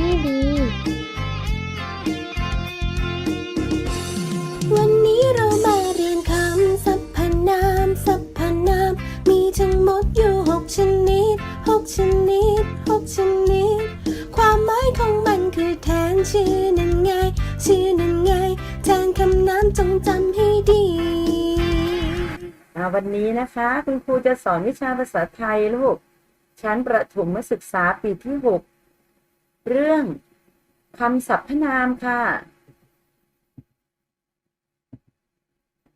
ให้ดี วันนี้เรามาเรียนคำสรรพนามสรรพนาม มีทั้งหมดอยู่หกชนิดหกชนิดหกชนิด ความหมายของมันคือแทนชื่อนั่นไง ชื่อนั่นไง แทนคำนามจงจำให้ดีอ่าวันนี้นะคะคุณครูจะสอนวิชาภาษาไทยลูก ชั้นประถมศึกษาปีที่หก เรื่องคำสรรพนามค่ะ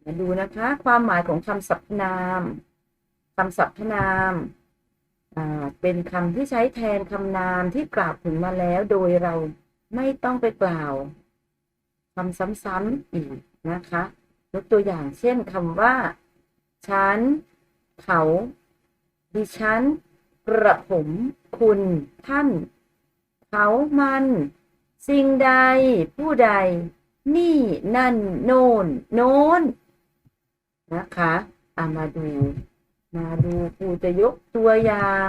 มาดูนะคะ ความหมายของคำสรรพนามคำสรรพนามเป็นคำที่ใช้แทนคำนามที่กล่าวถึงมาแล้วโดยเราไม่ต้องไปกล่าวคำซ้ำๆอีกนะคะยกตัวอย่างเช่นคำว่า ฉัน เขา ดิฉัน กระผม คุณ ท่าน เขามัน สิ่งใด ผู้ใด นี่นั่น โน่น โน้น นะคะอามาดู มาดูครูจะยกตัวอย่าง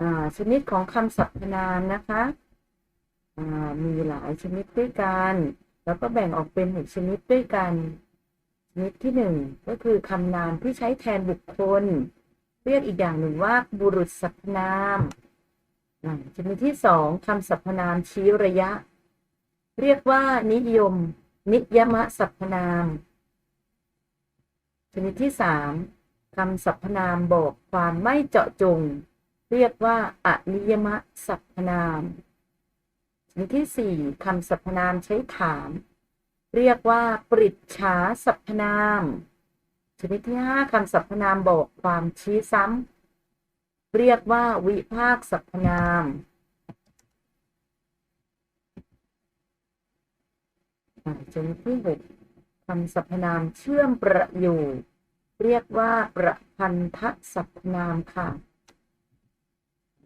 อ่าชนิดของคำสรรพนามนะคะอ่ามีหลายชนิดด้วยกัน แล้วก็แบ่งออกเป็นหกชนิดด้วยกัน ชนิดที่หนึ่งก็คือคำนามที่ใช้แทนบุคคล เรียกอีกอย่างหนึ่งว่าบุรุษสรรพนามชนิดที่สองคำสรรพนามชี้ระยะ เรียกว่านิยม นิยมสรรพนาม ชนิดที่สามคำสรรพนามบอกความไม่เจาะจง เรียกว่าอนิยมสรรพนามชนิดที่สี่คำสรรพนามใช้ถาม เรียกว่าปริจฉาสรรพนาม ชนิดที่ห้าคำสรรพนามบอกความชี้ซ้ำเรียกว่าวิภาคสรรพนาม ชนิดที่หกคำสรรพนามเชื่อมประโยคเรียกว่าประพันธสรรพนามค่ะ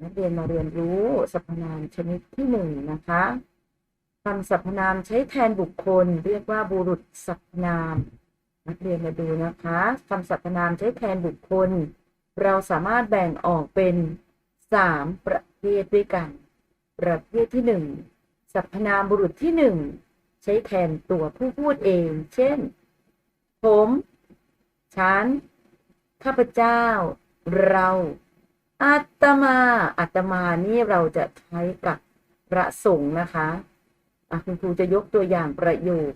นักเรียนมาเรียนรู้สรรพนามชนิดที่หนึ่งนะคะคำสรรพนามใช้แทนบุคคล เรียกว่าบุรุษสรรพนาม นักเรียนมาดูนะคะคำสรรพนามใช้แทนบุคคล เราสามารถแบ่งออกเป็นสามประเภทด้วยกัน ประเภทที่หนึ่งสรรพนามบุรุษที่หนึ่งใช้แทนตัวผู้พูดเอง เช่น ผม ฉัน ข้าพเจ้า เราอาตมาอาตมานี่เราจะใช้กับพระสงฆ์นะคะะคุณครูจะยกตัวอย่างประโยค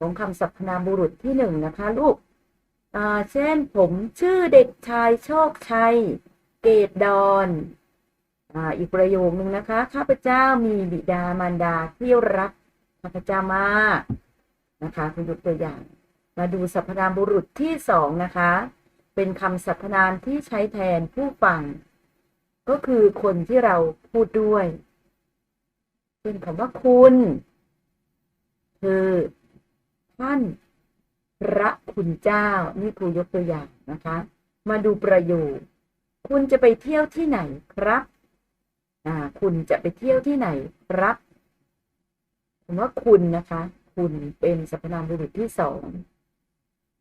ของคำสรรพนามบุรุษที่หนึ่งนะคะลูกเช่นผมชื่อเด็กชายโชคชัย เกตดอนออีกประโยคนึงนะคะ ข้าพเจ้ามีบิดามารดาที่รักข้าพเจ้ามากนะคะคุณยกตัวอย่าง มาดูสรรพนามบุรุษที่สองนะคะ เป็นคำสรรพนามที่ใช้แทนผู้ฟัง ก็คือคนที่เราพูดด้วย เป็นคำว่าคุณ คือ ท่านพระคุณเจ้า นี่ครูยกตัวอย่างนะคะ มาดูประโยคคุณจะไปเที่ยวที่ไหนครับอ่าคุณจะไปเที่ยวที่ไหนครับคำว่าคุณนะคะ คุณเป็นสรรพนามบุรุษที่สอง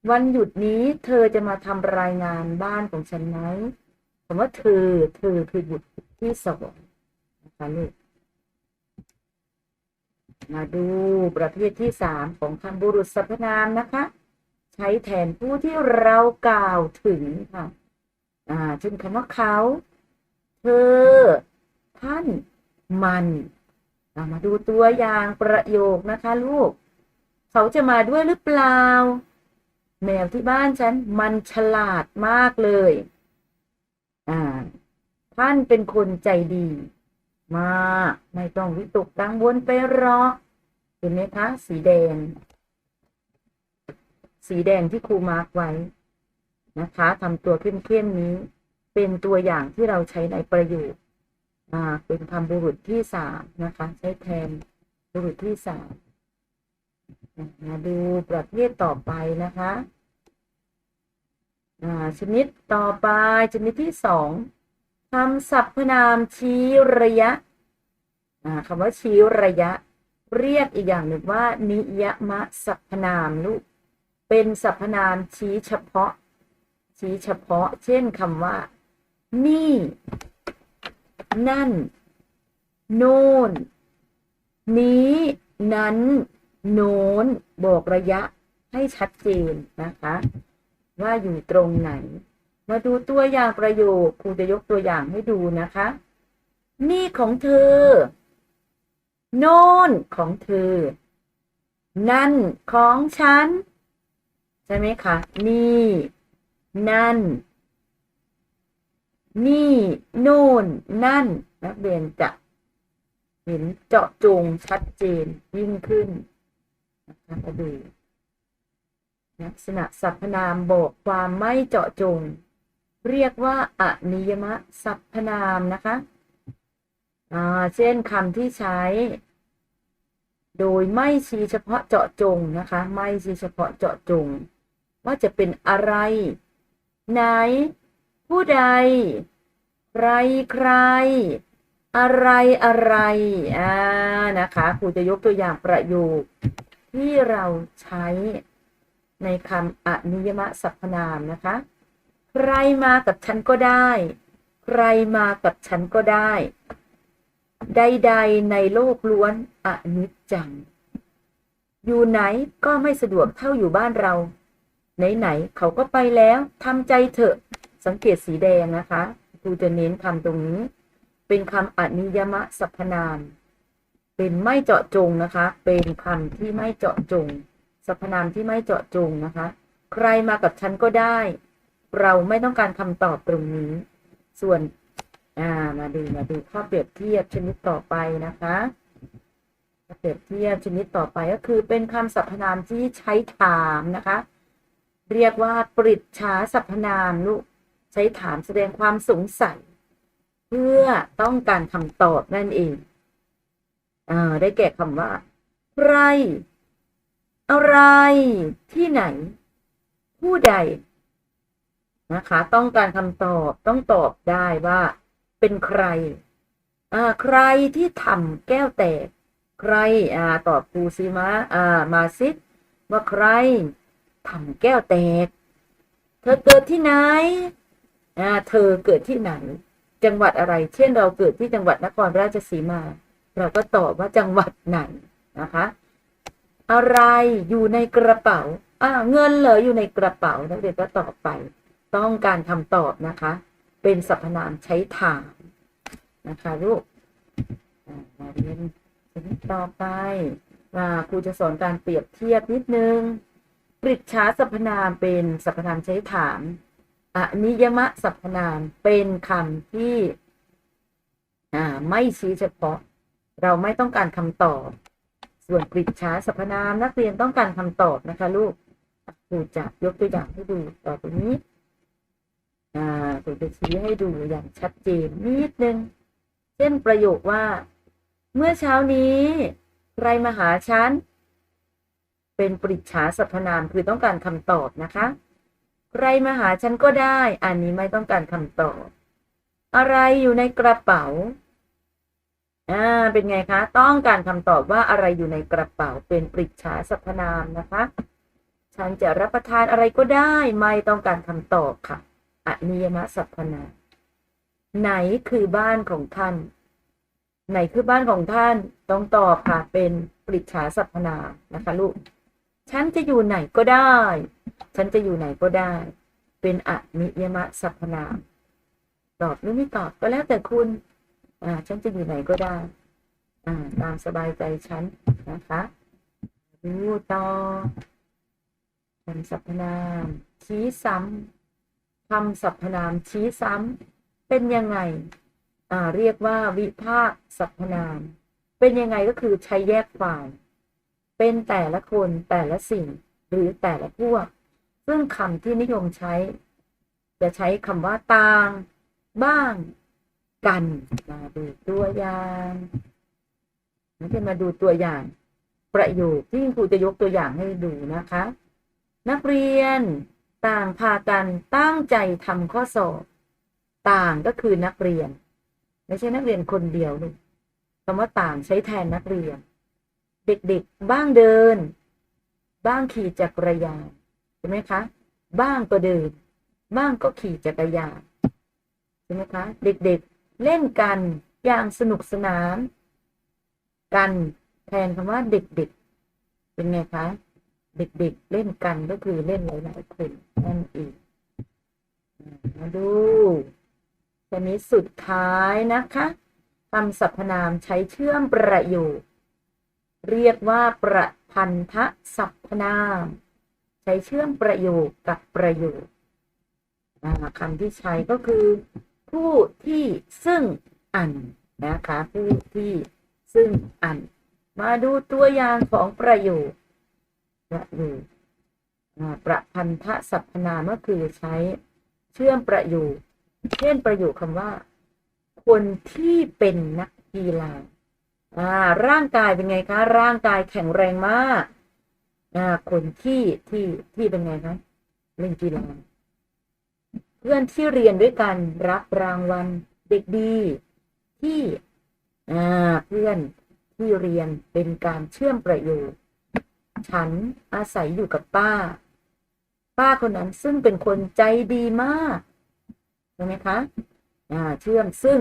วันหยุดนี้เธอจะมาทำรายงานบ้านของฉันไหมคำว่าเธอ เธอคือบุตรที่สองนะคะลูก มาดูประเภทที่สามของคำบุรุษสรรพนามนะคะ ใช้แทนผู้ที่เรากล่าวถึงค่ะอ่าเช่นคำว่าเขา เธอ ท่าน มันอ่ามาดูตัวอย่างประโยคนะคะลูก เขาจะมาด้วยหรือเปล่า แมวที่บ้านฉัน มันฉลาดมากเลย อ่า ท่านเป็นคนใจดี มากไม่ต้องวิตกกังวลไปหรอกเห็นไหมคะ สีแดง สีแดงที่ครูมาร์กไว้นะคะทำตัวเข้มๆนี้ เป็นตัวอย่างที่เราใช้ในประโยคอ่าเป็นคำบุรุษที่สามนะคะ ใช้แทนบุรุษที่สามมาดูประเภทต่อไปนะคะ อ่า ชนิดต่อไปชนิดที่สอง คำสรรพนามชี้ระยะคำว่าชี้ระยะ เรียกอีกอย่างหนึ่งว่า นิยมสรรพนามลูกเป็นสรรพนามชี้เฉพาะ ชี้เฉพาะ เช่นคำว่า นี่ นั่น โน่น นี้ นั้น โน้น บอกระยะให้ชัดเจนนะคะ ว่าอยู่ตรงไหน มาดูตัวอย่างประโยคครูจะยกตัวอย่างให้ดูนะคะ นี่ของเธอ โน่นของเธอ นั่นของฉัน ใช่ไหมคะ นี่ นั่น นี่ โน่น นั่น นักเรียนจะเห็นเจาะจงชัดเจนยิ่งขึ้นนะคะมาดูลักษณะสรรพนามบอกความไม่เจาะจง เรียกว่าอนิยมสรรพนามนะคะเช่นคำที่ใช้ โดยไม่ชี้เฉพาะเจาะจงนะคะ ไม่ชี้เฉพาะเจาะจง ว่าจะเป็นอะไร ไหน ผู้ใด ใครใคร อะไรอะไรอ่านะคะครูจะยกตัวอย่างประโยคที่เราใช้ในคำอนิยมสรรพนามนะคะ ใครมากับฉันก็ได้ ใครมากับฉันก็ได้ ใดๆในโลกล้วนอนิจจัง อยู่ไหนก็ไม่สะดวกเท่าอยู่บ้านเรา ไหนๆเขาก็ไปแล้วทำใจเถอะ สังเกตสีแดงนะคะครูจะเน้นคำตรงนี้ เป็นคำอนิยมสรรพนาม เป็นไม่เจาะจงนะคะ เป็นคำที่ไม่เจาะจงสรรพนามที่ไม่เจาะจงนะคะ ใครมากับฉันก็ได้ เราไม่ต้องการคำตอบตรงนี้ ส่วนามาดูมาดูข้อเปรียบเทียบชนิดต่อไปนะคะข้อเปรียบเทียบชนิดต่อไปก็คือเป็นคำสรรพนามที่ใช้ถามนะคะ เรียกว่าปริจฉาสรรพนามลูกใช้ถามแสดงความสงสัย เพื่อต้องการคำตอบนั่นเองอได้แก่คำว่าใครอะไร ที่ไหน ผู้ใด นะคะ ต้องการคำตอบต้องตอบได้ว่า เป็นใครอ่าใครที่ทำแก้วแตก ใครอ่าตอบครูซิมาอ่ามาซิว่าใครทำแก้วแตก เธอเกิดที่ไหนอ่าเธอเกิดที่ไหน จังหวัดอะไร เช่นเราเกิดที่จังหวัดนครราชสีมา เราก็ตอบว่าจังหวัดไหนนะคะ อะไรอยู่ในกระเป๋าอ่าเงินเหรออยู่ในกระเป๋านักเรียนก็ตอบไป ต้องการคำตอบนะคะ เป็นสรรพนามใช้ถาม นะคะลูกมาเรียนชนิดต่อไปว่าครูจะสอนการเปรียบเทียบนิดนึงปริจฉาสรรพนามเป็นสรรพนามใช้ถามอนิยมสรรพนามเป็นคำที่อ่าไม่ชี้เฉพาะ เราไม่ต้องการคำตอบ ส่วนปริจฉาสรรพนามนักเรียนต้องการคำตอบนะคะ ลูกครูจะยกตัวอย่างให้ดูต่อไปนี้ อ่าครูจะชี้ให้ดูอย่างชัดเจนนิดนึง เช่นประโยคว่า เมื่อเช้านี้ ใครมาหาฉัน เป็นปริจฉาสรรพนามคือต้องการคำตอบนะคะ ใครมาหาฉันก็ได้ อันนี้ไม่ต้องการคำตอบ อะไรอยู่ในกระเป๋าอ่าเป็นไงคะ ต้องการคำตอบว่าอะไรอยู่ในกระเป๋าเป็นปริจฉาสรรพนามนะคะ ฉันจะรับประทานอะไรก็ได้ ไม่ต้องการคำตอบค่ะ อนิยมสรรพนา ไหนคือบ้านของท่าน ไหนคือบ้านของท่าน ต้องตอบค่ะ เป็นปริจฉาสรรพนานะคะลูก ฉันจะอยู่ไหนก็ได้ ฉันจะอยู่ไหนก็ได้ เป็นอนิยมสรรพนาตอบหรือไม่ตอบก็แล้วแต่คุณ อ่า ฉันจะอยู่ไหนก็ได้ อ่า ตามสบายใจฉันนะคะดูต่อคำสรรพนามชี้ซ้ำ คำสรรพนามชี้ซ้ำเป็นยังไงอ่าเรียกว่าวิภาคสรรพนาม เป็นยังไงก็คือใช้แยกความเป็นแต่ละคนแต่ละสิ่งหรือแต่ละพวก ซึ่งคำที่นิยมใช้ จะใช้คำว่าต่าง บ้าง กันมาดูตัวอย่างนี่มาดูตัวอย่าง ประโยคที่ครูจะยกตัวอย่างให้ดูนะคะ นักเรียน ต่างพากันตั้งใจทำข้อสอบ ต่างก็คือนักเรียน ไม่ใช่นักเรียนคนเดียวลูกคำว่าต่างใช้แทนนักเรียน เด็กๆ บ้างเดิน บ้างขี่จักรยานใช่ไหมคะ บ้างก็เดิน บ้างก็ขี่จักรยานใช่ไหมคะ เด็กๆ เล่นกันอย่างสนุกสนาน กันแทนคำว่าเด็กๆ เป็นไงคะ เด็กๆเล่นกันก็คือเล่นหลายๆคนนั่นเองมาดูชนิดสุดท้ายนะคะคำสรรพนามใช้เชื่อมประโยค เรียกว่าประพันธสรรพนาม ใช้เชื่อมประโยคกับประโยคคำที่ใช้ก็คือ ผู้ที่ซึ่งอันนะคะ ผู้ที่ซึ่งอัน มาดูตัวอย่างของประโยค ระโยคอ่ประพันธสรรพนามก็คือใช้เชื่อมประโยคเช่นประโยคคำว่า คนที่เป็นนักกีฬาร่างกายเป็นไงคะ ร่างกายแข็งแรงมากคนที่ที่ที่เป็นไงคะเล่นกีฬาเพื่อนที่เรียนด้วยกันรับรางวัลเด็กดี ที่เพื่อนที่เรียนเป็นการเชื่อมประโยค ฉันอาศัยอยู่กับป้า ป้าคนนั้นซึ่งเป็นคนใจดีมากใช่ไหมคะอ่าเชื่อมซึ่ง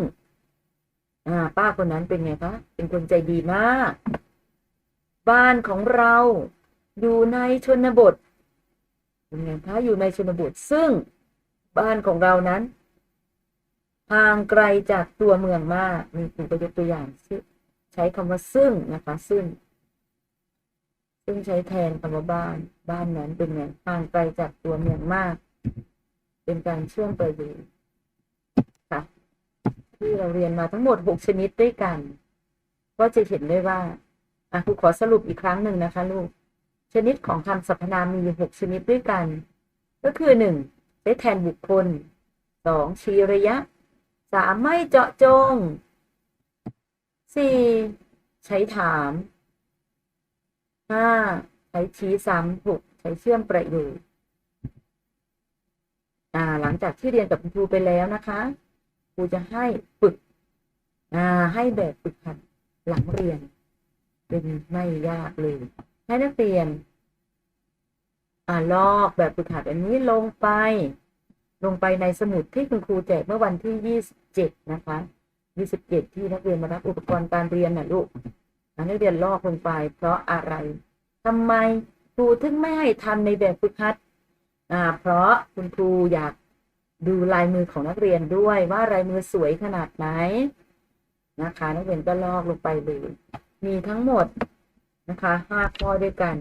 อ่า ป้าคนนั้นเป็นไงคะ เป็นคนใจดีมาก บ้านของเราอยู่ในชนบทเป็นไงคะอยู่ในชนบทซึ่งบ้านของเรานั้นห่างไกลจากตัวเมืองมากมีครูก็ยกตัวอย่างซึ่งใช้คำว่าซึ่งนะคะ ซึ่ง ซึ่งใช้แทนคำว่าบ้าน บ้านนั้นเป็นไงห่างไกลจากตัวเมืองมาก เป็นการเชื่อมประโยชน์ค่ะ ที่เราเรียนมาทั้งหมดหกชนิดด้วยกัน ก็จะเห็นได้ว่าอะครูขอสรุปอีกครั้งหนึ่งนะคะ ลูก ชนิดของคำสรรพนามมีอยู่หกชนิดด้วยกัน ก็คือหนึ่งใช้แทนบุคคลสองชี้ระยะสามไม่เจาะจงสี่ใช้ถาม ห้าใช้ชี้ซ้ำหกใช้เชื่อมประโยคอ่าหลังจากที่เรียนกับคุณครูไปแล้วนะคะครูจะให้ฝึกอ่าให้แบบฝึกหัดหลังเรียน เป็นไม่ยากเลย ให้นักเรียนอ่าลอกแบบฝึกหัดอันนี้ลงไป ลงไปในสมุดที่คุณครูแจกเมื่อวันที่27นะคะ27ที่นักเรียนมารับอุปกรณ์การเรียนนะลูก นักเรียนลอกลงไป เพราะอะไรทำไมครูถึงไม่ให้ทำในแบบฝึกหัดอ่าเพราะคุณครูอยากดูลายมือของนักเรียนด้วยว่าลายมือสวยขนาดไหนนะคะ นักเรียนก็ลอกลงไปเลยมีทั้งหมดนะคะห้าข้อด้วยกัน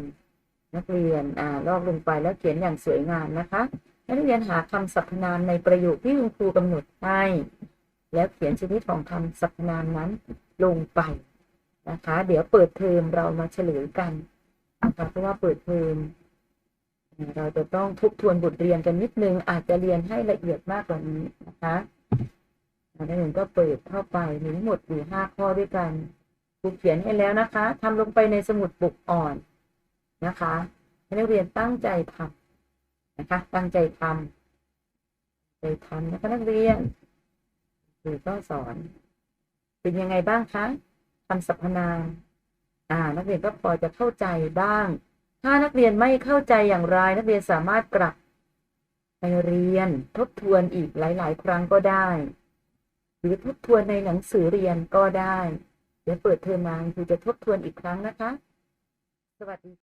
นักเรียนอ่าลอกลงไปแล้วเขียนอย่างสวยงามนะคะ นักเรียนหาคำสรรพนามในประโยคที่คุณครูกำหนดให้ แล้วเขียนชนิดของคำสรรพนามนั้นลงไป นะคะ เดี๋ยวเปิดเทอมเรามาเฉลยกันนะคะเพราะว่าเปิดเทอมเราจะต้องทบทวนบทเรียนกันนิดนึง อาจจะเรียนให้ละเอียดมากกว่านี้นะคะนักเรียนก็เปิดเข้าไปมีทั้งหมดอยู่ห้าข้อด้วยกันครูเขียนให้แล้วนะคะทำลงไปในสมุดปกอ่อนนะคะให้นักเรียนตั้งใจทำนะคะ ตั้งใจทำใจทำนะคะนักเรียนครูก็สอน เป็นยังไงบ้างคะ คำสรรพนาม อ่า นักเรียนก็พอจะเข้าใจบ้าง ถ้านักเรียนไม่เข้าใจอย่างไร นักเรียนสามารถกลับไปเรียนทบทวนอีกหลาย ๆ ครั้งก็ได้ หรือทบทวนในหนังสือเรียนก็ได้ เดี๋ยวเปิดเทอมมาครูจะทบทวนอีกครั้งนะคะ สวัสดี